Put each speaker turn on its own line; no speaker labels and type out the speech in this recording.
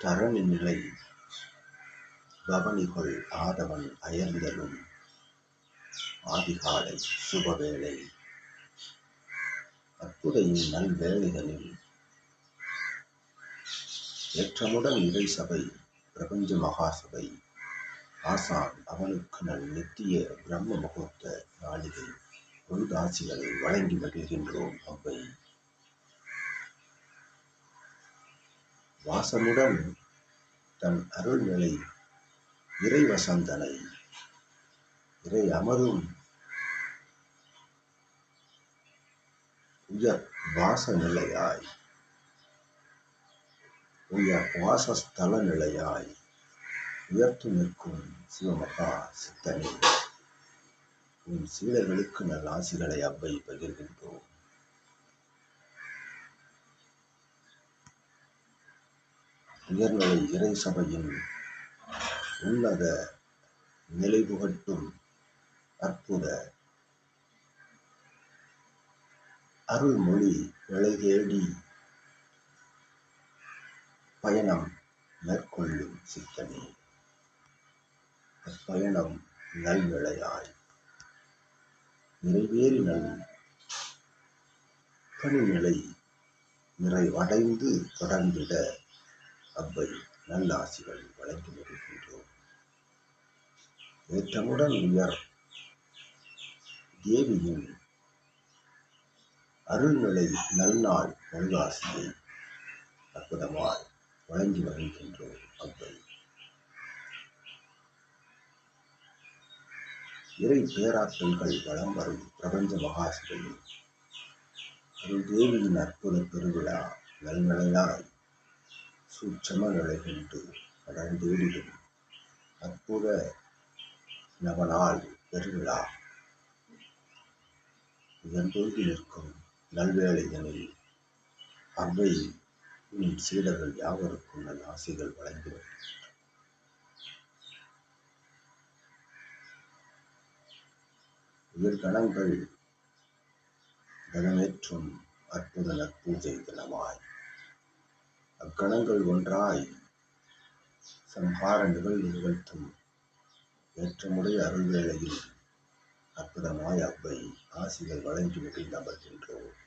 தரணி நிலை. பவனிகொள் ஆதவன் அயர்ந்தலும் ஆதிகாலை சுபவேளை. அற்புதையின் நல்வேளைதனில் ஏற்றமுடன் இறை சபை பிரபஞ்ச மகாசபை ஆசான் அவனுக்கு நல் நித்திய பிரம்ம முகூர்த்த நாளிகை பொழுதாசிகளை வழங்கி மகிழ்கின்றோம் அவ்வை. வாசமுடன் தன் அருள்நிலை இறை வசந்தனை இறை அமரும் உயர் வாச நிலையாய் உயர் வாசஸ்தல நிலையாய் உயர்த்து நிற்கும் சிவமகா சித்தனே. உன் சீடர்களுக்கு நல் ஆசிகளை அவ்வை பகிர்கின்ற உயர்நிலை இறை சபையின் உன்னத நிலை புகட்டும் அற்புத அருள்மொழி விலை பயணம் மேற்கொள்ளும் சித்தனே. அப்பயணம் நல்நிலையாய் நிறைவேறி நல் பணிநிலை நிறைவடைந்து தொடர்ந்திட அவ்வழி நல்லாசிகள் வழங்கி வருகின்றோம் ஏற்றமுடன் உயர் தேவியின் அருள்நிலை நல்நாள் நல்லாசியை அற்புதமாய் வழங்கி வருகின்றோம் அவ்வழி இறை பேராற்றல்கள் வளம் வரும் பிரபஞ்ச மகாசபையில் அருள் தேவியின் அற்புத பெருவிழா நல்நிலையாய் சூட்சம நிலை கொண்டு கடந்தேடிடும் அற்புத நவநாள் பெருவிழா. இதன்பொழுது நிற்கும் நல்வேளைதனில் அவ்வை உன் சீடர்கள் யாவருக்கும் நல் ஆசைகள் வழங்கி வருகின்றன. உயிர்கணங்கள் கனமேற்றும் அற்புத நற்பூஜை தினமாய். அக்கணங்கள் ஒன்றாய். சம்ஹார நிகழ்வு நிகழ்த்தும். ஏற்றமுடைய அருள்வேளையில் அற்புதமாய் அவ்வை ஆசிகள் வழங்கி மகிழ்ந்து அமர்கின்றோம்.